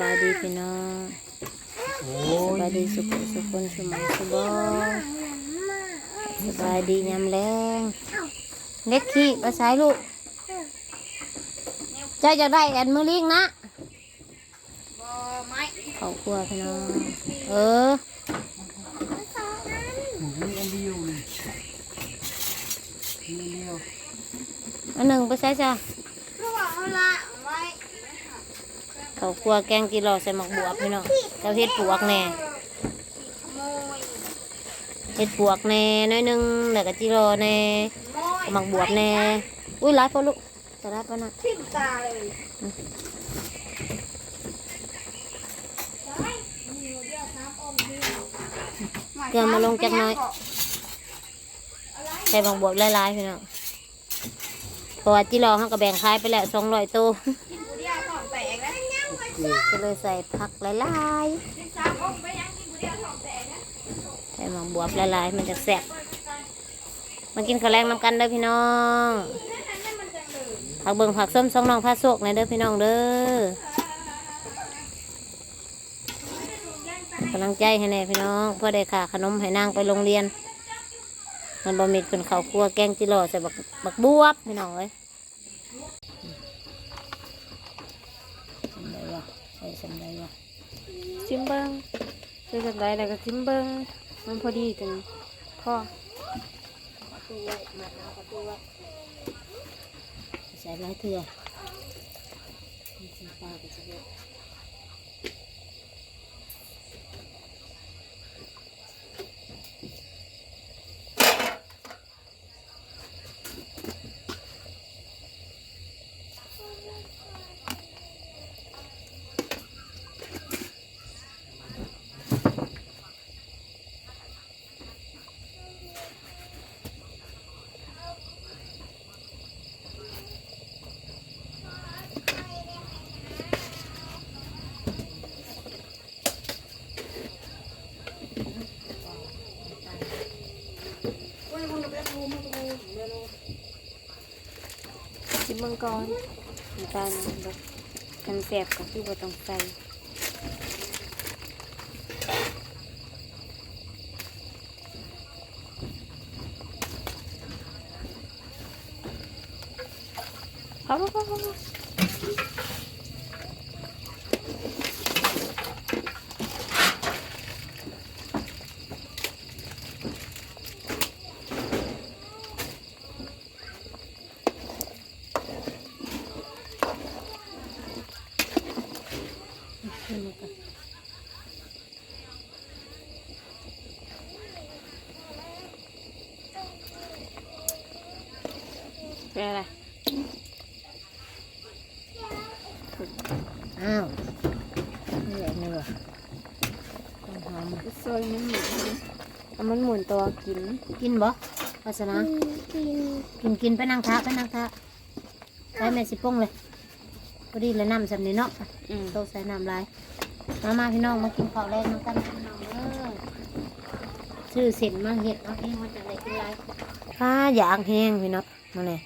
บายดีพี่น้องสบายดีสุขสุขคนสมองสุบองสบายดียามแรงเล็กขี้ภาษาลูกใจจะได้แอนมือลิงนะเขาครัวพี่น้องเออหมูอันหนึ่งไปใส่จ้ะ เขาครัวแกงจีรอใส่หมักบวบพี่น้องเจ้าเฮ็ดปวกแน่เฮ็ดปวกแน่น้อยหนึงแล้วก็จีรอแน่หมักบวบแน่อุ้ยร้ายพอลูกจะร้ายปะนะทิ่มตาเลยเกลือมาลงจักหน้อยใส่หมักบวบหลายๆพี่น้องเพราะว่าจีรอเขาก็แบ่งขายไปแล้วสองร้อยตัว ก็เลยใส่ผักหลายกินสามองไปยังกินกูเดียวท้องแตกนะๆใส่หมักบวบหลายๆมันจะแซ่บมากินข้าวแรงน้ำกันเด้อพี่น้องผักเบิ่งผักส้มสองน้องพาโศกในอยเด้อพี่น้องเด้อกำลังใจให้แน่พี่น้องเพื่อได้ค่าขนมให้นางไปโรงเรียน มันบะหมี่เป็นข้าวคั่วแกงจิโร่ใส่บักบักบวบพี่น้องเอ้ยสำได้วะ ใส่สำได้วะจิ้มเบิ้งคือแบบไรแล้วก็จิ้มเบิ้งมันพอดีกันพ่อตู้ไว้มาเอาประตูไว้ใส่หลายเถื่อมีสีฟ้ากับสีเหลือง จิ้มเบิ้งก่อนน้ำตาลแบบกันแสบกับที่บ่ต้องใส่好好好好好 เป็นอะไรอ้าวนี่แหละนี่วะต้นหอมซอยมันหมุนเอามันหมุนตัวกิน กินบ่ภาสนากินกินไปนั่งทะไปนั่งทะไปแม่สิป้งเลยพอดีเลยน้ำสำนีเนาะอืมโตะใส่น้ำลายมามาพี่น้องมากินข้าวแรงน้ำกันพี่น้องเด้อชื่อเส้นมาเห็ดเอาเองมาจากไหนกินไรข้าอยากแห้งพี่น้องมาเลย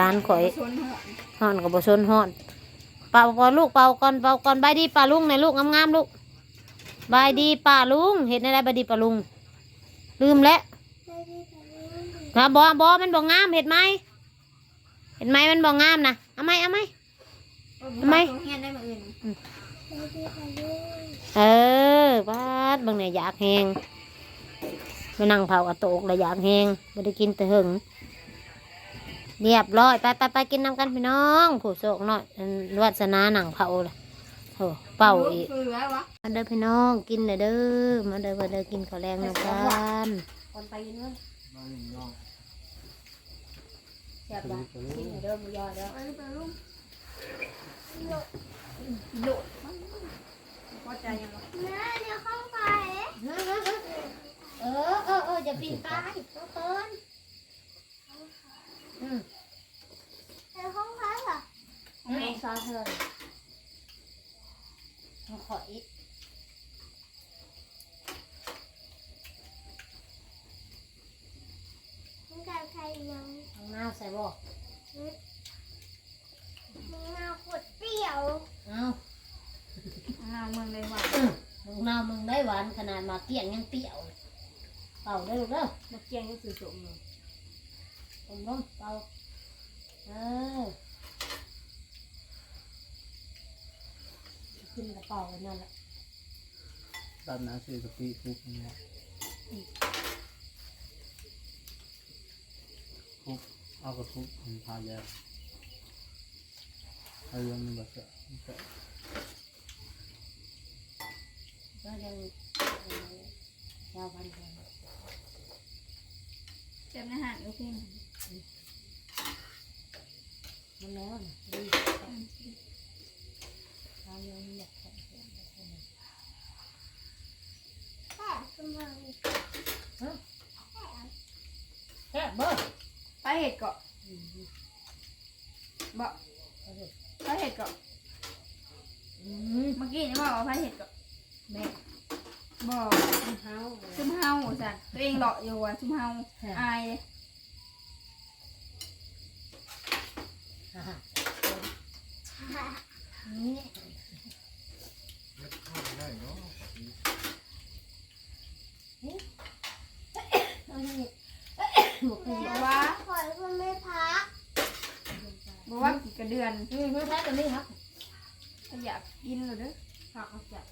ร้านข่อยชนหัวห่อนกับบชนห่อน เป่าก่อนลูกเป่าก่อนเป่าก่อนบายดีป่าลุงในอยลูกงามๆลูกบายดีป่าลุงเห็นอะไรบายดีป่าลุง ลืมแล้วมาบอบอมันบอกงามเห็นไหมเห็นไหมมันบอกงามนะเอาไหมเอาไหมทำไมเฮียนได้มาอื่นเออบ้านบางเนี่ยอยากแหงมานั่งเผากระโตกแล้วอยากแหงไม่ได้กินแต่หึง เรียบร้อยไปไปไปกินน้ำกันพี่น้องผู้โศกหน่อยอันวัสนาหนังเผาเลยโอ้เป่าอีกคือแล้ววะมาเด้อพี่น้องกินเด้อเด้อมาเด้อมาเด้อกินข้าวแรงน้ำกันคนไปยืนนู่นมาหนึ่งยองเสียบยากินเด้อมือยอเด้อไปไปลุงโดดพอใจยังวะเออเออเออจะปีนตายทุกคน อืมห้องซาเธอเอาขออีกเอาหน้าใส่บ่มะนาขวดเปรี้ยวเอานามืองเลยว่าลูกนามึงได้หวานขนาดมาเกี้ยงยังเปรี้ยวเป่าได้ลูกเด้อมาเกียงก็คือสมเลย ผมล้มเป่าเออขึ้นกระเป๋าไว้นั่นแหละด้านหน้าซื้อกะปิคลุกนี่คลุกเอากระทุกมันพายาเอาเรื่องนี้แบบเสร็จก็ยังเอ่อยาววันเดียว เจ็บในหันโอเค มันแล้วนดีทำยังอยากแข่งขันแค่สมองแค่เบิ้ลไปเห็ดเกาะบ่ไปเห็ดเกาะอืมเมื่อกี้นี่ว่าเอาไปเห็ดเกาะแม่บ่เท้าซุมเฮาสันตัวเองหลอกอยู่ว่ะซุมเฮาอายเลย ว่าขอยคุณไม่พักบอกว่ากี่กระเดือนอืมไม่ใช่ตัวนี้ครับอยากกินเลยเด้อฝากเอาจับ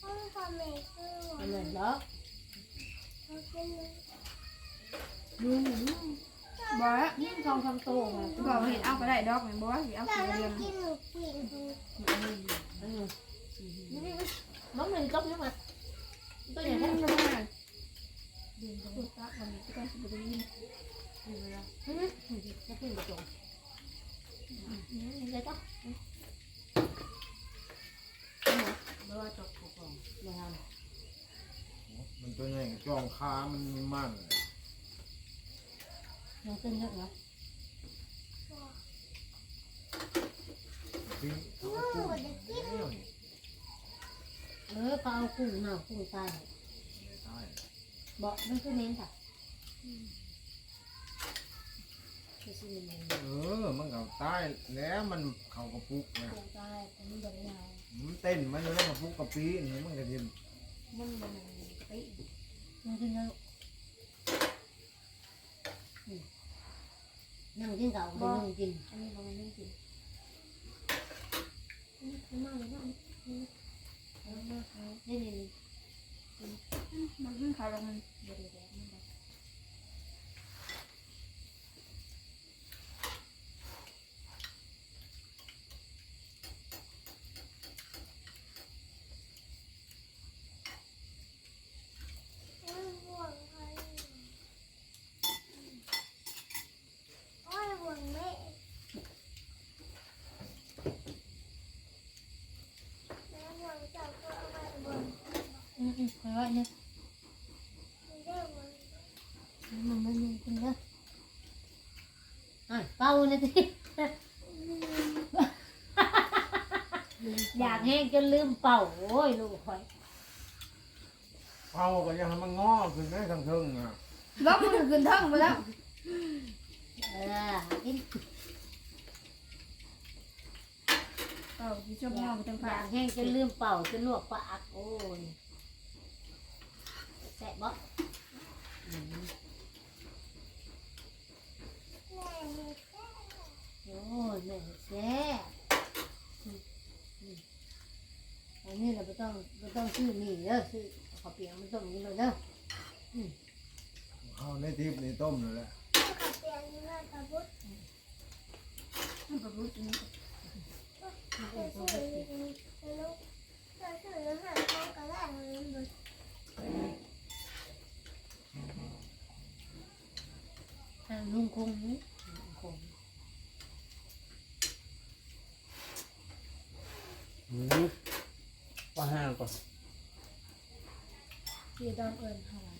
ห้องคอมเมนต์คือนนั้นแล้วเขากินดู บอกว่ายิ่ทองคำโตมาบอกว่าเห็นเอาก็ได้ดอกเหมือนบ่สิเอาแต่กี่กระต้เองนกินหนูกินอืมนี่น้องหนึ่งจบยังไงตัวใหญ่แค่ไหนได้พูดซักวันนี้ก็สิบได้ยินอืมจะขึ้นไปจงอืมเลยจ้ะไม่ว่าจบของของมามันตัวใหญ่จ้องขามันมั่นำยังขึ้นเยอะเหรอทิ้งนู่นจะกินเลี้ยวเออเขาเอากุ้งหน้ากุ้งตายตายบอกมันคือเน้นค่ะคือสิเน้นเออ มันก็ตายแล้วมันเข่ากระปุกนะกุ้งตายแต่มันบริยาวมันเต้นมันอยู่แล้วกระปุกกระปีนี่มันก็ทิมมันบริยาวไปมันขึ้นแล้ว นั่งกินเก่าไปนั่งกินอันนี้บอกว่าไม่กินมาเลยมานี่นี่นี่มันขึ้นเขาลงมันเดี๋ยวเดี๋ยวมันห่วงใครโอ้ยห่วงแม่แม่ห่วงจับก็เอาไปห่วง อืมอืม คอยไว้เนี่ยมันมันมันกินเด้ออะเป่าเลยทีอยากแห้งจนลืมเป่าโอ้ยลูกคอยเอาก็ยังให้มันงอขึ้นได้ทั้งเทิงอะลบมันขึ้นเทิงไปแล้วเออกินเออที่ชอบอมยาอกงไปทางอฝ่ายากแห้งจนลืมเป่าจนลวกปากโอ้ย แซ่บบ่แม่ไม่ใช่โอ้ยแม่แซ่บอืมอืมอันนี้เราไม่ต้องไม่ต้องซื้อนี่เด้อซื้อข้าวเปียกมันต้มกินเลยเด้อเอาในทิพย์ในต้มเลยแหละขับเตียงนี่น่าจะบุดมันก็รู้จริงเดี๋ยวช่วยลูกเดี๋ยวลูกเดี๋ยวช่วยลูกหาข้าวก็ได้เลยบุด อ่า ลุงคงนี่ลุงคงหืมว่าห้าก่อนที่ดอมเอิญเท่าไหร่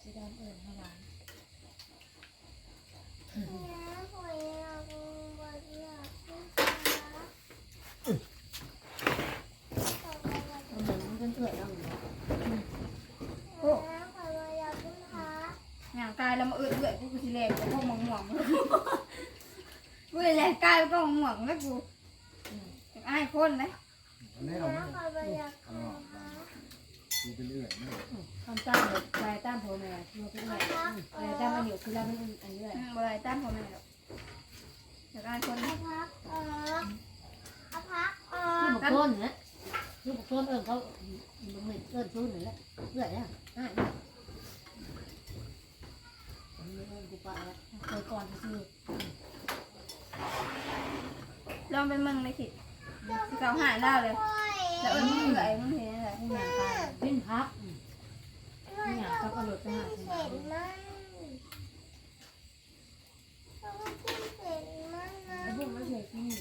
ที่ดอมเอิญเท่าไหร่น้าหอยอยากบุดอยากกินขาต่อไปอยากเอาเหมือนมันเป็นเถื่อนเอาอยู่ น้าหอยอยากกินขา อย่างตายแล้วมา เอื้อเอื้อกูกูสิเล่นกับพวกมองมองกูกูเลยแรงกายก็ห่วงแล้วกูอยากอายคนนะอันนี้เราแล้ไม่วคอยอยากตลอดดูไปเรื่อยไม่ทำตามแบบไปตามพ่อแม่เราเป็นแบบไปตามมาอยู่คือเราเป็นอันนี้แหละอืมบ่ได้ตามพ่อแม่หรอกอยากอายคนนะพักออกเอาพักออที่บุกโซนเนี่ยที่บุกโซนเอิญเขาบุกเงินเอิญซูนนี่แหละเพื่อเนี่ยอะนี่อัน เอิญกูปะแล้วเคยก่อนซื้อลองไปเมืองในสิเก่าหายแล้วเลย แล้วเออมึงเหนื่อยมึงเห็นอะไรให้งานไปปิ้นพักอืมไม่อยากเขาก็หลุดไปหาเห็นมันเขาก็กินเห็นไอ้พวกมันเสียที่นี่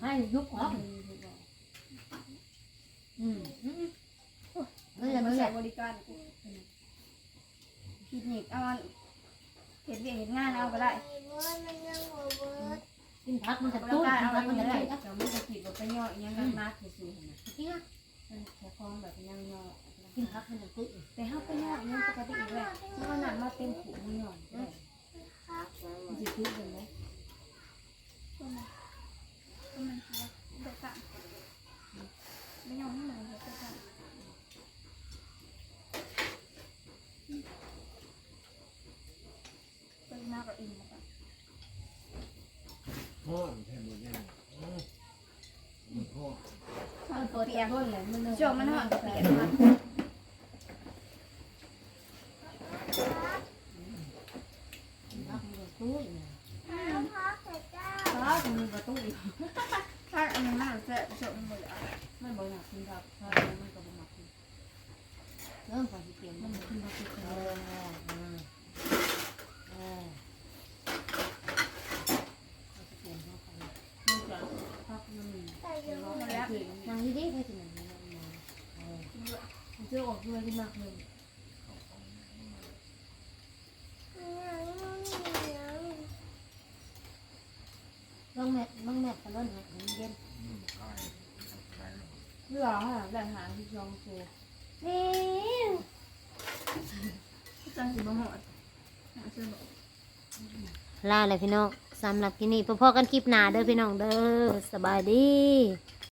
ให้ยุบออกอืมอืมนั่นแหละ มา นั่นแห ใส่ ละ บริการกูคลินิกเอามันเห็นเวียกเห็นงานเอาก็ได้ไอ้เบิร์ดมันยังหัวเบิร์ดปิ้นพักมันจะตู้ปิ้นพักมันจะได้เราไม่จะผิดว่าไปย่อยังกันมากที่สุดนะจริงอะมันแค่คล้องแบบยังย่อปิ้นพักมันจะตู้แต่ถ้าไปย่อยังปกติเลยถ้าหนักมาเต็มผูมันย่อนพักมันมันจะคิดยังไงมันเด็กกันไม่ยอมให้มันเด็กกันเป็นมากกว่าอินแล้วกัน พ่อแทนหมดยังมันพ่อ มันเปียกต้นเยมันช่วงมันห่อนก็เปียกมันพักมันจะตู้อีกข้าฟ้ามันประตูอีกถ้าอันนี้มันจะช่วงมันหมดแล้วมันบ่อยากกินดอกฟ้ามันก็บ่มักกินเริ่มก่อนที่เปลี่ยนมันนกินดอกกินเอ เอ อ อ เออเปลี่ยนเข้าไป มันจะพักมัน แต่ยัง ร้อ ไม่ นแล้ว นางนี่ดิให้ถึงมันเออ มันจะออกด้วยที่มากเลยยังลองแมทลองแมทกันแล้วนะเย็นคลายคลายเพื่อหาได้หาที่จองโซ่นี่จังสิบ่หอดเชื่อบอกลาเลยพี่น้องสำหรับที่นี่พอๆกันคลิปหน้าเด้อพี่น้องเด้อสบายดี